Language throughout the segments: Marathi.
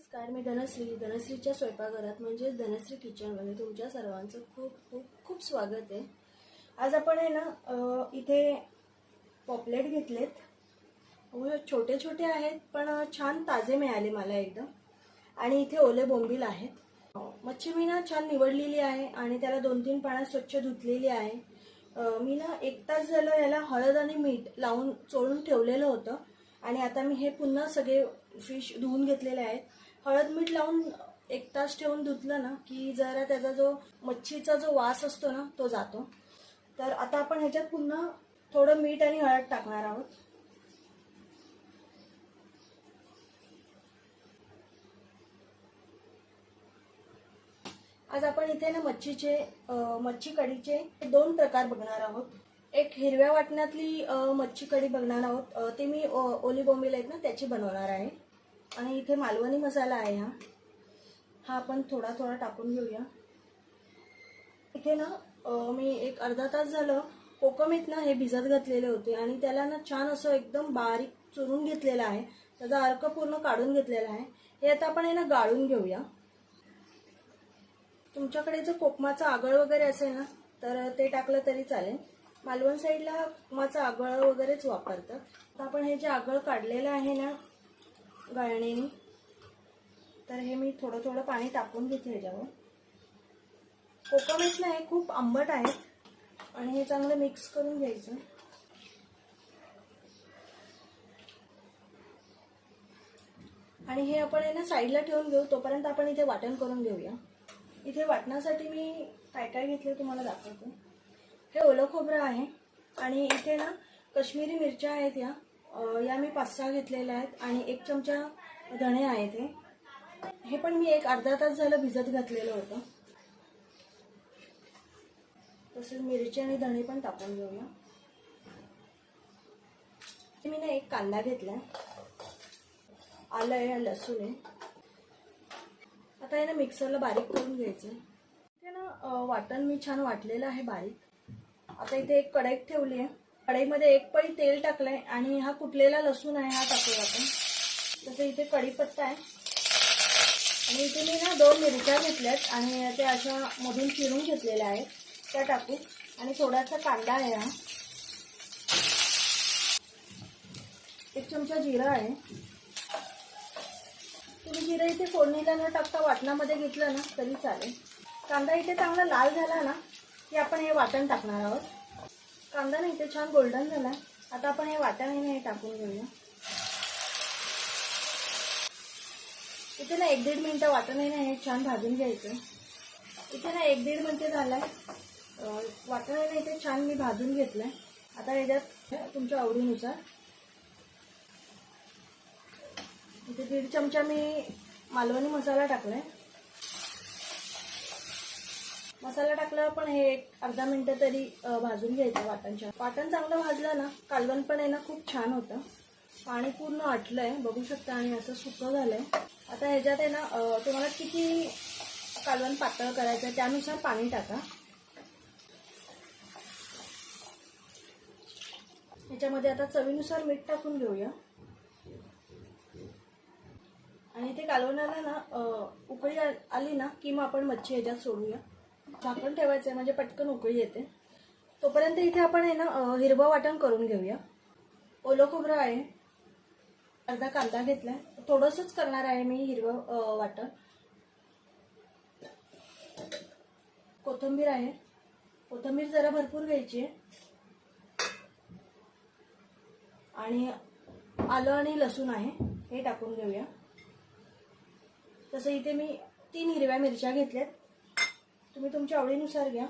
नमस्कार मी धनश्री. धनश्रीच्या स्वयंपाकघरात म्हणजेच धनश्री किचनमध्ये तुमच्या सर्वांचं खूप खूप खूप स्वागत आहे. आज आपण आहे ना इथे पॉपलेट घेतलेत. छोटे छोटे आहेत पण छान ताजे मिळाले मला एकदम. आणि इथे ओले बोंबील आहेत. मच्छी मी ना छान निवडलेली आहे आणि त्याला दोन तीन पाण्यात स्वच्छ धुतलेली आहे. मी ना एक तास झालं याला हळद आणि मीठ लावून चोळून ठेवलेलं होतं. आणि आता मी हे पुन्हा सगळे फिश धुवून घेतलेले आहेत. हळद मीठ लावून एक तास ठेवून धुतलं ना की जरा त्याचा जो मच्छीचा जो वास असतो ना तो जातो. तर आता आपण ह्याच्यात पुन्हा थोडं मीठ आणि हळद टाकणार आहोत. आज आपण इथे ना मच्छीचे मच्छी कढीचे दोन प्रकार बघणार आहोत. एक हिरव्या वाटण्यातली मच्छी कढी बघणार आहोत. ते मी ओ- ओली बोंबील आहेत ना त्याची बनवणार आहे. आणि इथे मालवणी मसाला आहे हा. हा आपण थोडा थोडा टाकून घेऊया. इथे ना मी एक अर्धा तास झालं कोकमेत ना हे भिजत घातलेले होते आणि त्याला ना छान असं एकदम बारीक चुरून घेतलेलं आहे. त्याचा अर्क पूर्ण काढून घेतलेला आहे. हे आता आपण आहे ना गाळून घेऊया. तुमच्याकडे जर कोकमाचं आगळ वगैरे असेल ना तर ते टाकलं तरी चालेल. मालवण साईडला कोकमाचं आगळ वगैरेच वापरतात. तर आपण हे जे आगळ काढलेलं आहे ना गाळणीने तर हे मी थोडं थोडं पाणी टाकून घेते ह्याच्यावर. कोकमेत ना हे खूप आंबट आहेत. आणि हे चांगलं मिक्स करून घ्यायचं. आणि हे आपण आहे ना साईडला ठेवून घेऊ तोपर्यंत आपण इथे वाटण करून घेऊया. इथे वाटण्यासाठी मी काय काय घेतलं तुम्हाला दाखवते. हे ओलं खोबरं आहे. आणि इथे ना कश्मीरी मिरच्या आहेत या. या मी पाच सहा घेतलेल्या आहेत आणि एक चमचा धणे आहेत हे हे पण मी एक अर्धा तास झालं भिजत घातलेलं होतं. तसेच मिरची आणि धणे पण टाकून घेऊया. मी ना एक कांदा घेतला आलं आहे लसूण आहे. आता हे ना मिक्सरला बारीक करून घ्यायचं. ते ना वाटण मी छान वाटलेलं आहे बारीक. आता इथे एक कढईत ठेवली आहे. कढईमध्ये एक पळी तेल टाकलंय आणि हा कुटलेला लसूण आहे हा टाकूया आपण. तसं इथे कढीपत्ता आहे. आणि इथे मी ना दोन मिरच्या घेतल्यात आणि त्या अशा मधून चिरून घेतलेल्या आहेत. त्या टाकू. आणि थोडासा कांदा आहे हा. एक चमचा जिरा आहे. तुम्ही जिरं इथे फोडणीला न टाकता वाटणामध्ये घेतलं ना तरी चालेल. कांदा इथे चांगला लाल झाला ना की आपण हे वाटण टाकणार आहोत. कांदा नाही इथे छान गोल्डन झाला. आता आपण हे वाटाणे हे टाकून घेऊया. इथे ना एक दीड मिनटं वाटाणे हे छान भाजून घ्यायचं. इथे ना एक दीड मिनटं झालाय. वाटाणे इथे छान मी भाजून घेतलंय. आता याच्यात तुमच्या आवडीनुसार. इथे दीड चमचा मी मालवणी मसाला टाकलाय. मसाला टाकल्यावर पण हे एक अर्धा मिनिटं तरी भाजून घ्यायचं वाटणच्या. वाटण चांगलं भाजलं ना कालवण पण आहे ना खूप छान होतं. पाणी पूर्ण आटलंय बघू शकता आणि असं सुकं झालंय. आता ह्याच्यात आहे ना तुम्हाला किती कालवण पातळ करायचं आहे त्यानुसार पाणी टाका. ह्याच्यामध्ये आता चवीनुसार मीठ टाकून घेऊया. आणि ते कालवणाला ना उकळी आली ना की मग आपण मच्छी ह्याच्यात सोडूया. झाकण ठेवायचं आहे म्हणजे पटकन उकळी येते. तोपर्यंत इथे आपण आहे ना हिरवं वाटण करून घेऊया. ओलं खोबरं आहे. अर्धा कांदा घेतलाय. थोडंसंच करणार आहे मी हिरवं वाटण. कोथिंबीर आहे. कोथिंबीर जरा भरपूर घ्यायची आहे. आणि आलं आणि लसूण आहे हे टाकून घेऊया. तसं इथे मी तीन हिरव्या मिरच्या घेतल्यात. तुम्ही तुमच्या आवडीनुसार घ्या.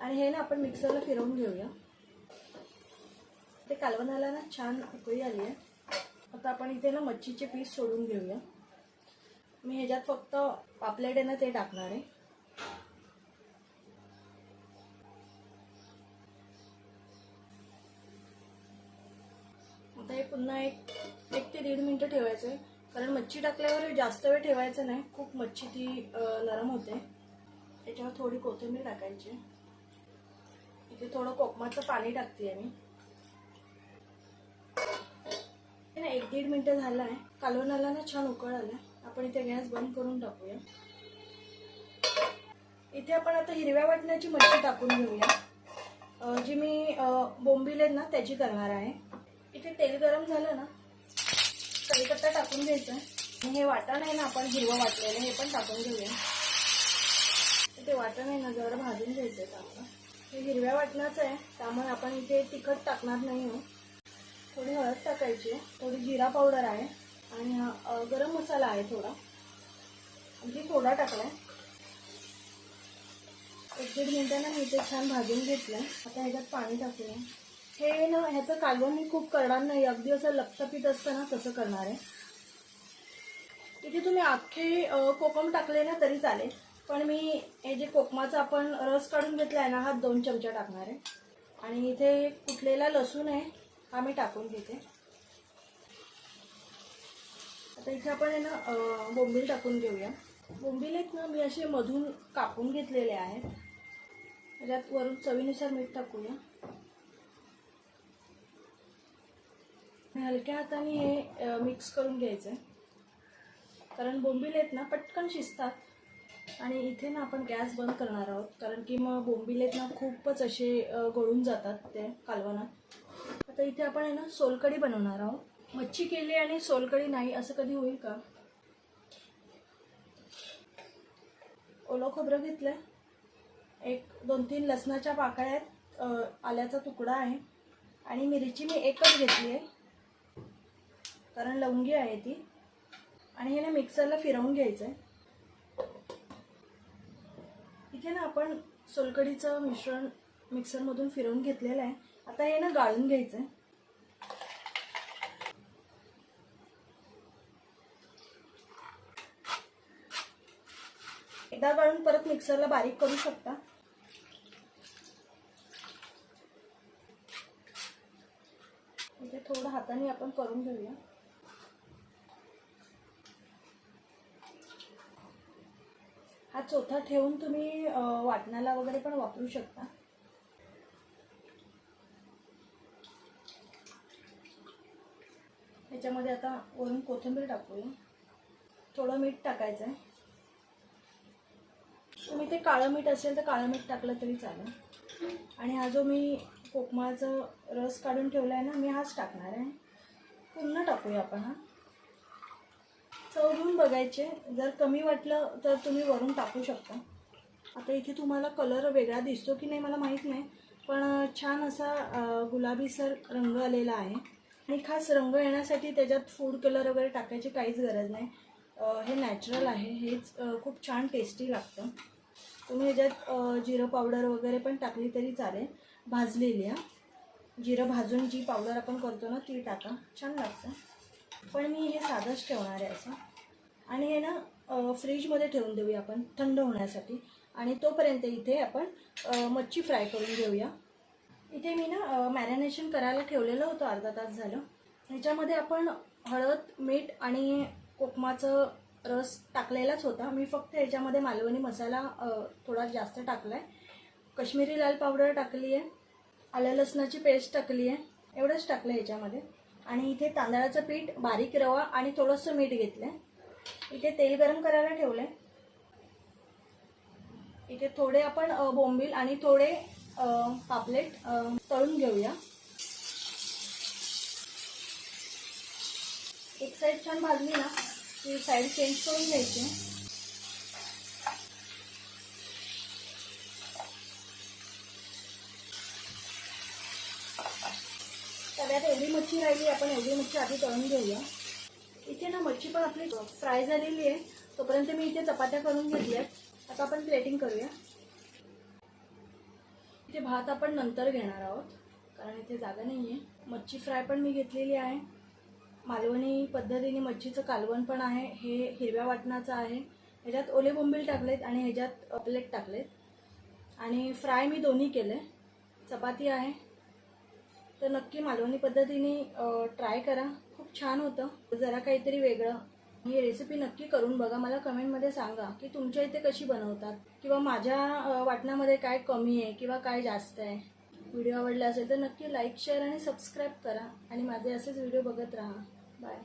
आणि हे ना आपण मिक्सरला फिरवून घेऊया. ते कालवणाला ना छान उकळी आली आहे. आता आपण इथे ना मच्छीचे पीस सोडून घेऊया. मी ह्याच्यात फक्त पापलेट आहे ना ते टाकणार आहे. आता हे पुन्हा एक एक ते दीड मिनटं ठेवायचं आहे. कारण मच्छी टाकल्यावर जास्त वेळ ठेवायचं नाही खूप मच्छी ती नरम होते. त्याच्यावर थोडी कोथिंबीर टाकायची. इथे थोडं कोकमाचं पाणी टाकते मी. एक दीड मिनटं झालं आहे कालवणाला ना छान उकळ आला. आपण इथे गॅस बंद करून टाकूया. इथे आपण आता हिरव्या वाटण्याची मच्छी टाकून घेऊया. जी मी अ, बोंबील आहेत ना त्याची करणार आहे. इथे तेल गरम झालं ना कढीपत्ता टाकून घ्यायचा. आणि हे वाटण आहे ना आपण हिरवं वाटलेलं हे पण टाकून घेऊया. ते वाटण आहे ना जरा भाजून घ्यायचं आहे चांगलं. हे हिरव्या वाटणाचं आहे त्यामुळे आपण इथे तिखट टाकणार नाही हो थोडी हळद टाकायची आहे थोडी जिरा पावडर आहे आणि गरम मसाला आहे थोडा. आणखी थोडा टाकलाय. एक दीड मिनिटांना मी इथे छान भाजून घेतलं आता ह्याच्यात पाणी टाकूया. हे ना ह्याचं कालवण मी खूप करणार नाही. अगदी असं लपटपीत असतं ना तसं करणार आहे. इथे तुम्ही अख्खे कोकम टाकले ना तरी चालेल. पण मी हे जे कोकमाचा आपण रस काढून घेतला आहे ना हा दोन चमचा टाकणार आहे. आणि इथे कुटलेला लसूण आहे हा मी टाकून घेते. आता इथे आपण आहे ना बोंबील टाकून घेऊया. बोंबील आहेत ना मी असे मधून कापून घेतलेले आहेत. त्याच्यात वरून चवीनुसार मीठ टाकूया. आणि हलक्या हाताने हे मिक्स करून घ्यायचं आहे कारण बोंबील आहेत ना पटकन शिजतात. आणि इथे ना आपण गॅस बंद करणार आहोत. कारण की मग बोंबील आहेत ना खूपच असे गळून जातात ते कालवणात आता इथे आपण आहे ना सोलकढी बनवणार आहोत. मच्छी केली आणि सोलकढी नाही असं कधी होईल का? ओलं खोबरं घेतलं एक दोन तीन लसणाच्या पाकळ्या आहेत. आल्याचा तुकडा आहे. आणि मिरची मी एकच घेतली आहे कारण लवंगी आहे ती. आणि हे ना मिक्सरला फिरवून घ्यायचं आहे इथे ना आपण सोलकढीचं मिश्रण मिक्सरमधून फिरवून घेतलेलं आहे. आता हे ना गाळून घ्यायचं आहे एकदा गाळून परत मिक्सरला बारीक करू शकता. इथे थोडं हाताने आपण करून घेऊया हा चोथा ठेवून तुम्ही वाटणाला वगैरे पण वापरू शकता. ह्याच्यामध्ये आता वरून कोथिंबीर टाकूया. थोडं मीठ टाकायचं आहे तुम्ही ते काळं मीठ असेल तर काळं मीठ टाकलं तरी चालेल. आणि हा जो मी कोकमाचं रस काढून ठेवला आहे ना मी हाच टाकणार आहे. पूर्ण टाकूया आपण हा. चव घेऊन बघायचे. जर कमी वाटलं तर तुम्ही वरून टाकू शकता. आता इथे तुम्हाला कलर वेगळा दिसतो की नाही मला माहीत नाही पण छान असा गुलाबीसर रंग आलेला आहे. आणि खास रंग येण्यासाठी त्याच्यात फूड कलर वगैरे टाकायची काहीच गरज नाही. हे नॅचरल आहे. हेच खूप छान टेस्टी लागतं. तुम्ही ह्याच्यात जिरं पावडर वगैरे पण टाकली तरी चालेल. भाजलेली हा जिरं भाजून जी पावडर आपण करतो ना ती टाका. छान लागतं. पण मी हे साधंच ठेवणार आहे असं. आणि हे ना फ्रीजमध्ये ठेवून देऊया आपण थंड होण्यासाठी. आणि तोपर्यंत इथे आपण मच्छी फ्राय करून घेऊया. इथे मी ना मॅरिनेशन करायला ठेवलेलं होतं अर्धा तास झालं. ह्याच्यामध्ये आपण हळद मीठ आणि कोकमाचं रस टाकलेलाच होता. मी फक्त ह्याच्यामध्ये मालवणी मसाला थोडा जास्त टाकला आहे कश्मीरी लाल पावडर टाकली आहे. आलं लसणाची पेस्ट टाकली आहे. एवढंच टाकलं ह्याच्यामध्ये आणि इथे तांदळाचं पीठ बारीक रवा आणि थोडंसं मीठ घेतलं आहे इथे तेल गरम करायला ठेवलं आहे इथे थोडे आपण बोंबील आणि थोडे पापलेट तळून घेऊया. एक साईड छान भाजली ना ती साईड चेंज करून घ्यायची. सगळ्यात एवढी मच्छी राहिली आपण एवढी मच्छी आधी तळून घेऊया. इथे ना मच्छी पण आपली फ्राय झालेली आहे. तोपर्यंत मी इथे चपात्या करून घेतल्या आता आपण प्लेटिंग करूया. इथे भात आपण नंतर घेणार आहोत. कारण इथे जागा नाही आहे मच्छी फ्राय पण मी घेतलेली आहे. मालवणी पद्धतीने मच्छीचं कालवण पण आहे. हे हिरव्या वाटणाचं आहे. ह्याच्यात ओले बोंबील टाकलेत आणि ह्याच्यात प्लेट टाकलेत. आणि फ्राय मी दोन्ही केले चपाती आहे. तर नक्की मालवणी पद्धतीने ट्राय करा. खूप छान होतं. जरा काहीतरी वेगळं. ही रेसिपी नक्की करून बघा. मला कमेंटमध्ये सांगा की तुमच्या इथे कशी बनवतात किंवा माझ्या वाटणामध्ये काय कमी आहे किंवा काय जास्त आहे. व्हिडिओ आवडला असेल तर नक्की लाईक शेअर आणि सबस्क्राईब करा. आणि माझे असेच व्हिडिओ बघत राहा. बाय